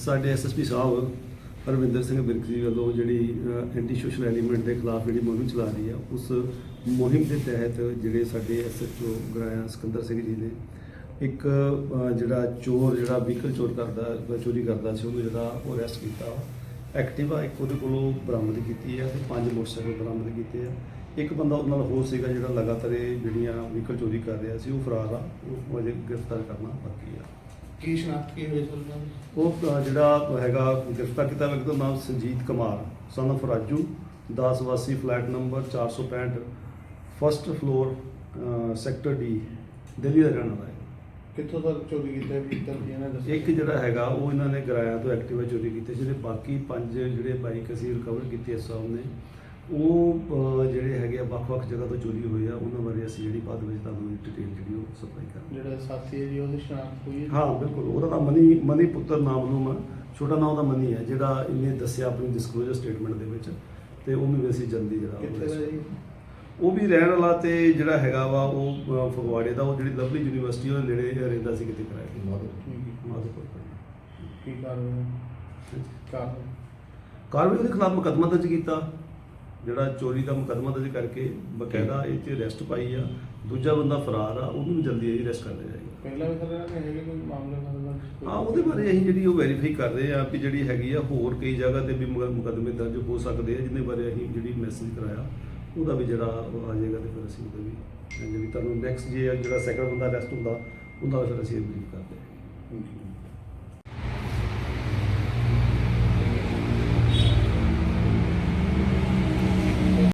ਸਾਡੇ ਐਸਐਸਪੀ ਸਾਹਿਬ, ਹਰਵਿੰਦਰ ਸਿੰਘ ਬਿਰਕ ਜੀ ਵੱਲੋਂ ਜਿਹੜੀ ਐਂਟੀ ਸੋਸ਼ਲ ਐਲੀਮੈਂਟ ਦੇ ਖਿਲਾਫ ਜਿਹੜੀ ਮੁਹਿੰਮ ਚਲਾ ਰਹੀ ਆ, ਉਸ ਮੁਹਿੰਮ ਦੇ ਤਹਿਤ ਜਿਹੜੇ ਸਾਡੇ ਐਸਐਚਓ ਗਰਾਇਆ ਸਿਕੰਦਰ ਸਿੰਘ ਜੀ ਨੇ, ਇੱਕ ਜਿਹੜਾ ਚੋਰ, ਜਿਹੜਾ ਵਹੀਕਲ ਚੋਰ ਕਰਦਾ ਚੋਰੀ ਕਰਦਾ ਸੀ, ਉਹਨੂੰ ਜਿਹੜਾ ਉਹ ਅਰੈਸਟ ਕੀਤਾ ਐਕਟਿਵਾ ਇੱਕ ਉਹਦੇ ਕੋਲੋਂ ਬਰਾਮਦ ਕੀਤੀ ਹੈ ਤੇ ਪੰਜ ਮੋਟਰਸਾਈਕਲ ਬਰਾਮਦ ਕੀਤੇ ਆ। ਇੱਕ ਬੰਦਾ ਉਹਦੇ ਨਾਲ ਹੋਰ ਸੀਗਾ ਜਿਹੜਾ ਲਗਾਤਾਰ ਇਹ ਜਿਹੜੀਆਂ ਵਹੀਕਲ ਚੋਰੀ ਕਰ ਰਿਹਾ ਸੀ, ਉਹ ਫਰਾਰ ਆ, ਉਹ ਅਜੇ ਗ੍ਰਿਫਤਾਰ ਕਰਨਾ ਬਾਕੀ ਆ। ਕੀ ਸ਼ਨਾਖਤ ਕੀ ਹੋਈ ਸਰ ਉਹ ਅ, ਜਿਹੜਾ ਹੈਗਾ ਗ੍ਰਿਫਤਾਰ ਕੀਤਾ ਵਿਅਕਤੀ ਦਾ ਨਾਮ ਸੰਜੀਤ ਕੁਮਾਰ son of ਰਾਜੂ ਦਾਸ ਵਾਸੀ flat number 465 first floor sector D Delhi ਦਾ ਰਹਿਣ ਵਾਲਾ ਹੈ। ਕਿੱਥੋਂ ਤੱਕ ਚੋਰੀ ਕੀਤਾ ਵੀ ਤਾਂ ਇਹਨਾਂ ਦੱਸਿਆ? ਇੱਕ ਜਿਹੜਾ ਹੈਗਾ ਉਹ ਇਹਨਾਂ ਨੇ ਕਿਰਾਇਆ ਤੋਂ ਐਕਟਿਵਾ ਚੋਰੀ ਕੀਤੇ ਜਿਹੜੇ ਬਾਕੀ ਪੰਜ ਜਿਹੜੇ ਬਾਈਕ ਅਸੀਂ ਰਿਕਵਰ ਕੀਤੇ ਇਸ ਸਾਹਿਬ ਨੇ ਉਹ ਅ, ਜਿਹੜੇ ਆ ਵੱਖ-ਵੱਖ ਜਗ੍ਹਾ ਤੋਂ ਚੋਰੀ ਹੋਏ ਆ ਉਹਨਾਂ ਬਾਰੇ ਅਸੀਂ ਜਿਹੜੀ ਬਾਅਦ ਵਿੱਚ ਤੁਹਾਨੂੰ ਡਿਟੇਲ ਜਿਹੜੀ ਉਹ ਸਪਲਾਈ ਕਰਾਂਗੇ। ਜਿਹੜਾ ਸਾਥੀ ਹੈ ਜੀ ਉਹਦੀ ਸ਼ਨਾਖਤ ਹੋਈ ਹੈ ਹਾਂ ਬਿਲਕੁਲ ਉਹਦਾ ਨਾਮ ਮਨੀ ਮਨੀ ਪੁੱਤਰ ਨਾਮ ਨੂੰ ਛੋਟਾ ਨਾਮ ਉਹਦਾ ਮਨੀ ਹੈ ਜਿਹੜਾ ਇਹਨੇ ਦੱਸਿਆ ਆਪਣੀ ਡਿਸਕਲੋਜ਼ਰ ਸਟੇਟਮੈਂਟ ਦੇ ਵਿੱਚ ਤੇ ਉਹਨੂੰ ਵੀ ਅਸੀਂ ਜਲਦੀ ਜਿਹੜਾ ਉਹ ਕਿੱਥੇ ਦਾ ਜੀ? ਉਹ ਵੀ ਰਹਿਣ ਵਾਲਾ ਤੇ ਜਿਹੜਾ ਹੈਗਾ ਵਾ ਉਹ ਅ, ਫਗਵਾੜੇ ਦਾ ਉਹ ਜਿਹੜੀ ਲਵਲੀ ਯੂਨੀਵਰਸਿਟੀ ਉਹਦੇ ਨੇੜੇ ਰਹਿੰਦਾ ਸੀ ਕਿਤੇ ਕਿਰਾਏ ਤੇ। ਠੀਕ ਹੈ। ਮਾਧੋਪੁਰ ਕੀ ਕਾਰਵਾਈ ਕਾਰਵਾਈ ਕਾਰਵਾਈ ਉਹਦੇ ਖਿਲਾਫ ਮੁਕੱਦਮਾ ਦਰਜ ਕੀਤਾ। ਜਿਹੜਾ ਚੋਰੀ ਦਾ ਮੁਕੱਦਮਾ ਦਰਜ ਕਰਕੇ ਬਕਾਇਦਾ ਇਹ 'ਚ ਅਰੈਸਟ ਪਾਈ ਆ ਦੂਜਾ ਬੰਦਾ ਫਰਾਰ ਆ ਉਹਨੂੰ ਵੀ ਜਲਦੀ ਹੀ ਅਰੈਸਟ ਕਰ ਲਿਆ ਜਾਏਗਾ ਪਹਿਲਾਂ ਵੀ ਸਰ ਇਹਨਾਂ ਨੇ ਹੈਗੇ ਕੋਈ ਮਾਮਲੇ ਨਾਲ ਹਾਂ ਉਹਦੇ ਬਾਰੇ ਅਸੀਂ ਜਿਹੜੀ ਉਹ ਵੈਰੀਫਾਈ ਕਰ ਰਹੇ ਆ ਵੀ ਜਿਹੜੀ ਹੈਗੀ ਆ ਹੋਰ ਕਈ ਜਗ੍ਹਾ ਤੇ ਵੀ ਮੁਕ- ਮੁਕੱਦਮੇ ਦਰਜ ਹੋ ਸਕਦੇ ਆ ਜਿਹਦੇ ਬਾਰੇ ਅਸੀਂ ਜਿਹੜੀ ਮੈਸੇਜ ਕਰਾਇਆ ਉਹਦਾ ਵੀ ਜਿਹੜਾ ਉਹ ਆ ਜਾਏਗਾ ਤੇ ਫਿਰ ਅਸੀਂ ਉਹਦਾ ਵੀ ਜਿਹੜੀ ਤੁਹਾਨੂੰ ਨੈਕਸਟ ਜੇ ਜਿਹੜਾ ਸੈਕੰਡ ਬੰਦਾ ਅਰੈਸਟ ਹੁੰਦਾ ਉਹਦਾ ਫਿਰ ਅਸੀਂ ਬਰੀਫ ਕਰਦੇ ਹਾਂ.